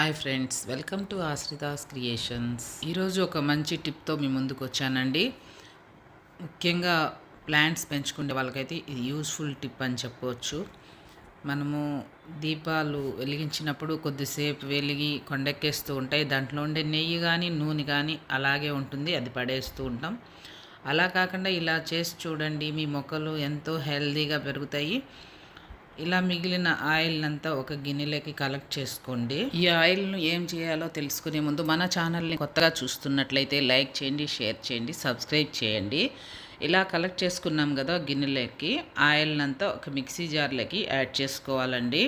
Hi friends welcome to Ashrita's creations. ఈరోజు ఒక మంచి టిప్తో మీ ముందుకు వచ్చానండి. ముఖ్యంగా ప్లాంట్స్ పెంచుకునే వాళ్ళకైతే ఇది యూస్ఫుల్ టిప్ అని చెప్పవచ్చు మనము దీపాలు వెలిగించినప్పుడు కొద్దిసేపు వెలిగి కొండెక్కేస్తూ ఉంటాయి. దాంట్లో ఉండే నెయ్యి కానీ నూనె కానీ అలాగే ఉంటుంది. అది పడేస్తూ ఉంటాం. అలా కాకుండా ఇలా చేసి చూడండి మీ మొక్కలు ఎంతో హెల్దీగా పెరుగుతాయి. ఇలా మిగిలిన ఆయిల్ అంతా ఒక గిన్నెలోకి కలెక్ట్ చేసుకోండి. ఈ ఆయిల్ను ఏం చేయాలో తెలుసుకునే ముందు మన ఛానల్ని కొత్తగా చూస్తున్నట్లయితే లైక్ చేయండి షేర్ చేయండి సబ్స్క్రైబ్ చేయండి. ఇలా కలెక్ట్ చేసుకున్నాం కదా గిన్నెలోకి ఆయిల్ అంతా ఒక మిక్సీ జార్లోకి యాడ్ చేసుకోవాలండి.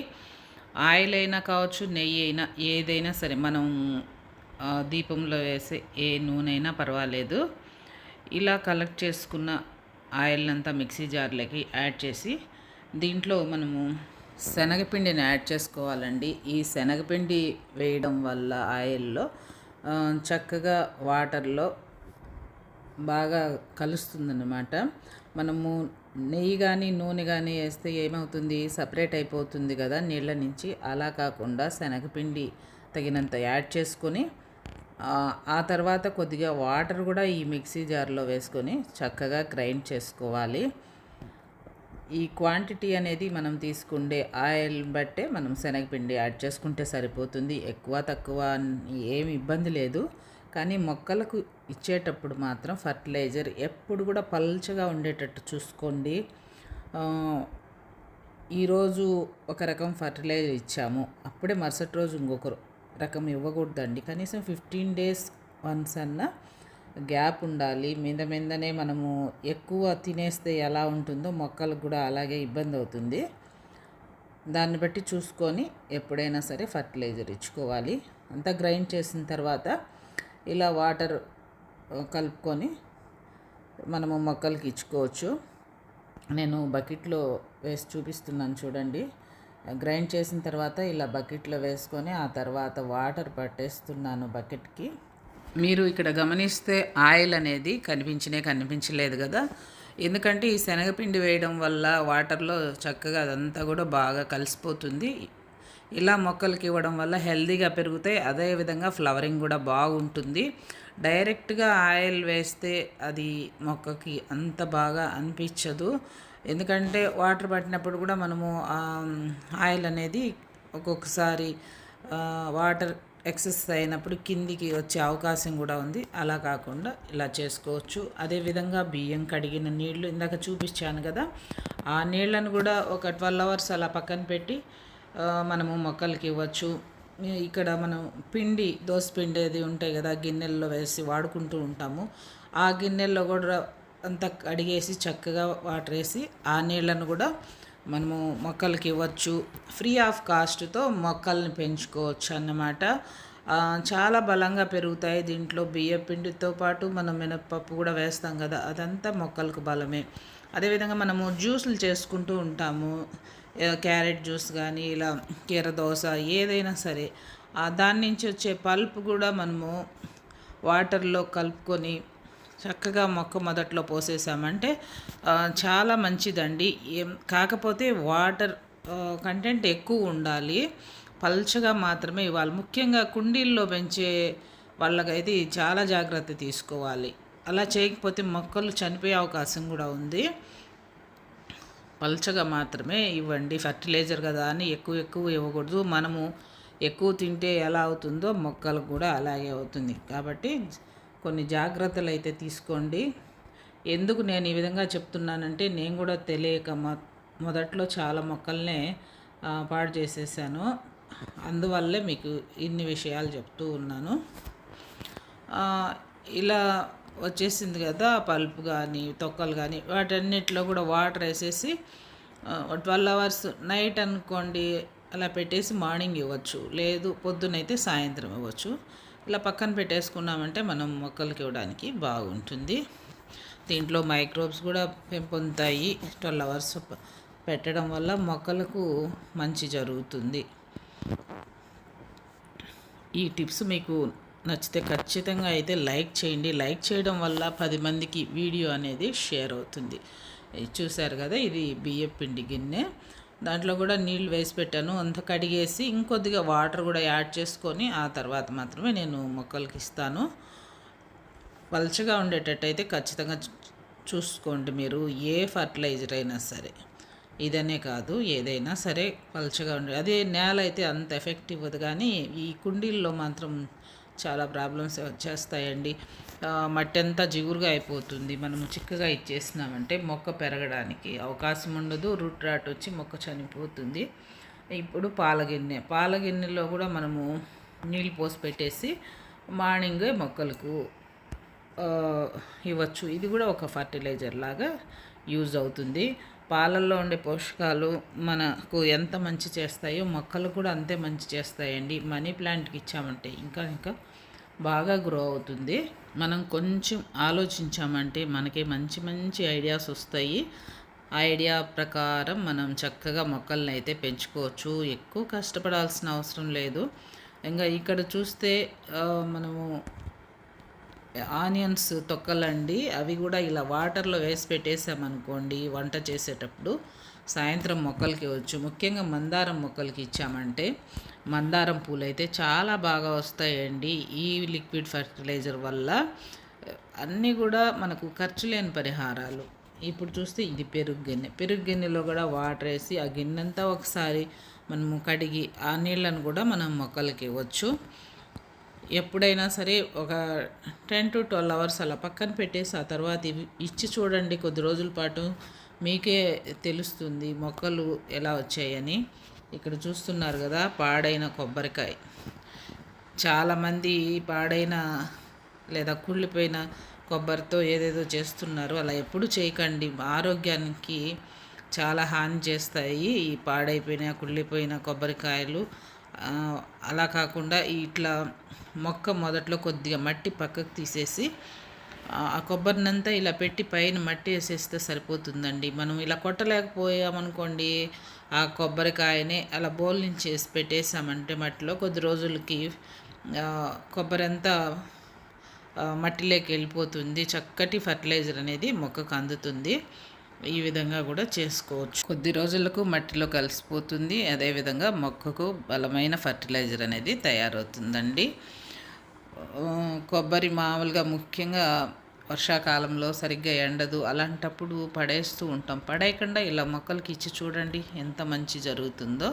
ఆయిల్ అయినా కావచ్చు నెయ్యి అయినా ఏదైనా సరే మనం దీపంలో వేసే ఏ నూనె అయినా పర్వాలేదు. ఇలా కలెక్ట్ చేసుకున్న ఆయిల్ అంతా మిక్సీ జార్లోకి యాడ్ చేసి దీంట్లో మనము శనగపిండిని యాడ్ చేసుకోవాలండి. ఈ శనగపిండి వేయడం వల్ల ఆయిల్లో చక్కగా వాటర్లో బాగా కలుస్తుందన్నమాట. మనము నెయ్యి కానీ నూనె కానీ వేస్తే ఏమవుతుంది? సపరేట్ అయిపోతుంది కదా నీళ్ళ నుంచి. అలా కాకుండా శనగపిండి తగినంత యాడ్ చేసుకొని ఆ, ఆ తర్వాత కొద్దిగా వాటర్ కూడా ఈ మిక్సీ జార్లో వేసుకొని చక్కగా గ్రైండ్ చేసుకోవాలి. ఈ క్వాంటిటీ అనేది మనం తీసుకుండే ఆయిల్ బట్టే మనం శనగపిండి యాడ్ చేసుకుంటే సరిపోతుంది. ఎక్కువ తక్కువ ఏమి ఇబ్బంది లేదు. కానీ మొక్కలకు ఇచ్చేటప్పుడు మాత్రం ఫర్టిలైజర్ ఎప్పుడు కూడా పల్చగా ఉండేటట్టు చూసుకోండి. ఈరోజు ఒక రకం ఫర్టిలైజర్ ఇచ్చాము. అప్పుడే మరుసటి రోజు ఇంకొక రకం ఇవ్వకూడదండి. కనీసం ఫిఫ్టీన్ డేస్ వన్స్ అన్నా గ్యాప్ ఉండాలి. మీద మీదనే మనము ఎక్కువ తినేస్తే ఎలా ఉంటుందో మొక్కలకు కూడా అలాగే ఇబ్బంది అవుతుంది. దాన్ని బట్టి చూసుకొని ఎప్పుడైనా సరే ఫర్టిలైజర్ ఇచ్చుకోవాలి. అంతా గ్రైండ్ చేసిన తర్వాత ఇలా వాటర్ కలుపుకొని మనము మొక్కలకి ఇచ్చుకోవచ్చు. నేను బకెట్లో వేసి చూపిస్తున్నాను చూడండి. గ్రైండ్ చేసిన తర్వాత ఇలా బకెట్లో వేసుకొని ఆ తర్వాత వాటర్ పట్టేస్తున్నాను బకెట్కి. మీరు ఇక్కడ గమనిస్తే ఆయిల్ అనేది కనిపించనే కనిపించలేదు కదా. ఎందుకంటే ఈ శనగపిండి వేయడం వల్ల వాటర్లో చక్కగా అదంతా కూడా బాగా కలిసిపోతుంది. ఇలా మొక్కలకి ఇవ్వడం వల్ల హెల్దీగా పెరుగుతాయి. అదేవిధంగా ఫ్లవరింగ్ కూడా బాగుంటుంది. డైరెక్ట్గా ఆయిల్ వేస్తే అది మొక్కకి అంత బాగా అనిపించదు. ఎందుకంటే వాటర్ పట్టినప్పుడు కూడా మనము ఆయిల్ అనేది ఒక్కొక్కసారి వాటర్ ఎక్సెస్ అయినప్పుడు కిందికి వచ్చే అవకాశం కూడా ఉంది. అలా కాకుండా ఇలా చేసుకోవచ్చు. అదేవిధంగా బియ్యం కడిగిన నీళ్ళు ఇందాక చూపించాను కదా ఆ నీళ్ళను కూడా ఒక ట్వెల్వ్ అవర్స్ అలా పక్కన పెట్టి మనము మొక్కలకి ఇవ్వచ్చు. ఇక్కడ మనం పిండి దోశ పిండి అది ఉంటాయి కదా గిన్నెల్లో వేసి వాడుకుంటూ ఉంటాము. ఆ గిన్నెల్లో కూడా అంతా కడిగేసి చక్కగా వాటర్ వేసి ఆ నీళ్ళను కూడా మనము మొక్కలకి ఇవ్వచ్చు. ఫ్రీ ఆఫ్ కాస్ట్తో మొక్కల్ని పెంచుకోవచ్చు అన్నమాట. చాలా బలంగా పెరుగుతాయి దీంట్లో. బియ్య పిండితో పాటు మనం మినప్పప్పు కూడా వేస్తాం కదా అదంతా మొక్కలకు బలమే. అదేవిధంగా మనము జ్యూసులు చేసుకుంటూ ఉంటాము. క్యారెట్ జ్యూస్ కానీ ఇలా కీర దోశ ఏదైనా సరే. దాని నుంచి వచ్చే పల్ప్ కూడా మనము వాటర్లో కలుపుకొని చక్కగా మొక్క మొదట్లో పోసేసామంటే చాలా మంచిదండి. ఏం కాకపోతే వాటర్ కంటెంట్ ఎక్కువ ఉండాలి. పల్చగా మాత్రమే ఇవ్వాలి. ముఖ్యంగా కుండీల్లో పెంచే వాళ్ళకైతే చాలా జాగ్రత్త తీసుకోవాలి. అలా చేయకపోతే మొక్కలు చనిపోయే అవకాశం కూడా ఉంది. పల్చగా మాత్రమే ఇవ్వండి. ఫర్టిలైజర్ కదా అని ఎక్కువ ఎక్కువ ఇవ్వకూడదు. మనము ఎక్కువ తింటే ఎలా అవుతుందో మొక్కలకు కూడా అలాగే అవుతుంది. కాబట్టి కొన్ని జాగ్రత్తలు అయితే తీసుకోండి. ఎందుకు నేను ఈ విధంగా చెప్తున్నానంటే నేను కూడా తెలియక మొదట్లో చాలా మొక్కల్నే పాడు చేసేసాను. అందువల్లే మీకు ఇన్ని విషయాలు చెప్తూ ఉన్నాను. ఇలా వచ్చేసింది కదా పల్ప్ కానీ తొక్కలు కానీ వాటన్నిటిలో కూడా వాటర్ వేసేసి ట్వెల్వ్ అవర్స్ నైట్ అనుకోండి అలా పెట్టేసి మార్నింగ్ ఇవ్వచ్చు. లేదు పొద్దునైతే సాయంత్రం ఇవ్వచ్చు. ఇలా పక్కన పెట్టేసుకున్నామంటే మనం మొక్కలకి ఇవ్వడానికి బాగుంటుంది. దీంట్లో మైక్రోబ్స్ కూడా పెంపొందుతాయి. ట్వెల్వ్ అవర్స్ పెట్టడం వల్ల మొక్కలకు మంచి జరుగుతుంది. ఈ టిప్స్ మీకు నచ్చితే ఖచ్చితంగా అయితే లైక్ చేయండి. లైక్ చేయడం వల్ల పది మందికి వీడియో అనేది షేర్ అవుతుంది. ఇది చూశారు కదా ఇది బియ్యం పిండి గిన్నె. దాంట్లో కూడా నీళ్ళు వేసి పెట్టాను. అంత కడిగేసి ఇంకొద్దిగా వాటర్ కూడా యాడ్ చేసుకొని ఆ తర్వాత మాత్రమే నేను మొక్కలకి ఇస్తాను. పల్చగా ఉండేటట్టయితే ఖచ్చితంగా చూసుకోండి మీరు. ఏ ఫర్టిలైజర్ అయినా సరే. ఇదనే కాదు ఏదైనా సరే పలచగా ఉండే అదే నేల అయితే అంత ఎఫెక్ట్ ఇవ్వదు కానీ ఈ కుండీల్లో మాత్రం చాలా ప్రాబ్లమ్స్ వచ్చేస్తాయండి. మట్టి అంతా జిగురుగా అయిపోతుంది. మనము చిక్కగా ఇచ్చేసినామంటే మొక్క పెరగడానికి అవకాశం ఉండదు. రూట్ రాట్ వచ్చి మొక్క చనిపోతుంది. ఇప్పుడు పాలగిన్నె. పాలగిన్నెలో కూడా మనము నీళ్ళు పోసి పెట్టేసి మార్నింగ్ మొక్కలకు ఇవ్వచ్చు. ఇది కూడా ఒక ఫర్టిలైజర్ లాగా యూజ్ అవుతుంది. పాలల్లో ఉండే పోషకాలు మనకు ఎంత మంచి చేస్తాయో మొక్కలు కూడా అంతే మంచి చేస్తాయండి. మనీ ప్లాంట్కి ఇచ్చామంటే ఇంకా ఇంకా బాగా గ్రో అవుతుంది. మనం కొంచెం ఆలోచించామంటే మనకి మంచి మంచి ఐడియాస్ వస్తాయి. ఐడియా ప్రకారం మనం చక్కగా మొక్కల్ని అయితే పెంచుకోవచ్చు. ఎక్కువ కష్టపడాల్సిన అవసరం లేదు. ఇంకా ఇక్కడ చూస్తే మనము ఆనియన్స్ తొక్కలండి. అవి కూడా ఇలా వాటర్లో వేసి పెట్టేసామనుకోండి వంట చేసేటప్పుడు సాయంత్రం మొక్కలకి వచ్చు. ముఖ్యంగా మందారం మొక్కలకి ఇచ్చామంటే మందారం పూలు అయితే చాలా బాగా వస్తాయండి. ఈ లిక్విడ్ ఫర్టిలైజర్ వల్ల అన్నీ కూడా మనకు ఖర్చు లేని పరిహారాలు. ఇప్పుడు చూస్తే ఇది పెరుగు గిన్నె. పెరుగు గిన్నెలో కూడా వాటర్ వేసి ఆ గిన్నెంతా ఒకసారి మనము కడిగి ఆ నీళ్ళను కూడా మనం మొక్కలకి ఇవ్వచ్చు. ఎప్పుడైనా సరే ఒక టెన్ టు ట్వెల్వ్ అవర్స్ అలా పక్కన పెట్టేసి ఆ తర్వాత ఇచ్చి చూడండి కొద్ది రోజుల పాటు. మీకే తెలుస్తుంది మొక్కలు ఎలా వచ్చాయని. ఇక్కడ చూస్తున్నారు కదా పాడైన కొబ్బరికాయ. చాలామంది పాడైన లేదా కుళ్ళిపోయిన కొబ్బరితో ఏదేదో చేస్తున్నారు. అలా ఎప్పుడు చేయకండి. ఆరోగ్యానికి చాలా హాని చేస్తాయి ఈ పాడైపోయిన కుళ్ళిపోయిన కొబ్బరికాయలు. అలా కాకుండా ఇట్లా మొక్క మొదట్లో కొద్దిగా మట్టి పక్కకు తీసేసి ఆ కొబ్బరినంతా ఇలా పెట్టి పైన మట్టి వేసేస్తే సరిపోతుందండి. మనం ఇలా కొట్టలేకపోయామనుకోండి ఆ కొబ్బరికాయని అలా బోల్ నుంచి వేసి పెట్టేసామంటే మట్టిలో కొద్ది రోజులకి కొబ్బరి అంతా మట్టిలోకి వెళ్ళిపోతుంది. చక్కటి ఫర్టిలైజర్ అనేది మొక్కకు అందుతుంది. ఈ విధంగా కూడా చేసుకోవచ్చు. కొద్ది రోజులకు మట్టిలో కలిసిపోతుంది. అదేవిధంగా మొక్కకు బలమైన ఫర్టిలైజర్ అనేది తయారవుతుందండి. కొబ్బరి మామూలుగా ముఖ్యంగా వర్షాకాలంలో సరిగ్గా ఎండదు. అలాంటప్పుడు పడేస్తూ ఉంటాం. పడేయకుండా ఇలా మొక్కలకి ఇచ్చి చూడండి ఎంత మంచి జరుగుతుందో.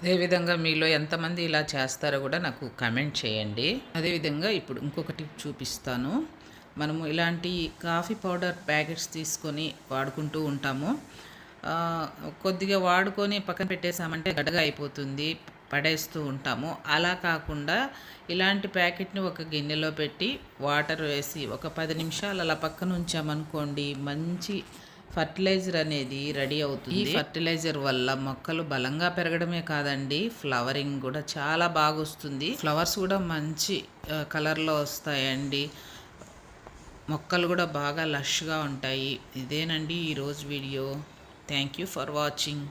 అదేవిధంగా మీలో ఎంతమంది ఇలా చేస్తారో కూడా నాకు కమెంట్ చేయండి. అదేవిధంగా ఇప్పుడు ఇంకొక టిప్ చూపిస్తాను. మనము ఇలాంటి కాఫీ పౌడర్ ప్యాకెట్స్ తీసుకొని వాడుకుంటూ ఉంటాము. కొద్దిగా వాడుకొని పక్కన పెట్టేసామంటే గడ్డగా అయిపోతుంది పడేస్తూ ఉంటాము. అలా కాకుండా ఇలాంటి ప్యాకెట్ని ఒక గిన్నెలో పెట్టి వాటర్ వేసి ఒక పది నిమిషాలు అలా పక్కన ఉంచామనుకోండి మంచి ఫర్టిలైజర్ అనేది రెడీ అవుతుంది. ఈ ఫర్టిలైజర్ వల్ల మొక్కలు బలంగా పెరగడమే కాదండి ఫ్లవరింగ్ కూడా చాలా బాగా వస్తుంది. ఫ్లవర్స్ కూడా మంచి కలర్లో వస్తాయండి. మొక్కలు కూడా బాగా లష్గా ఉంటాయి. ఇదేనండి ఈరోజు video. Thank you for watching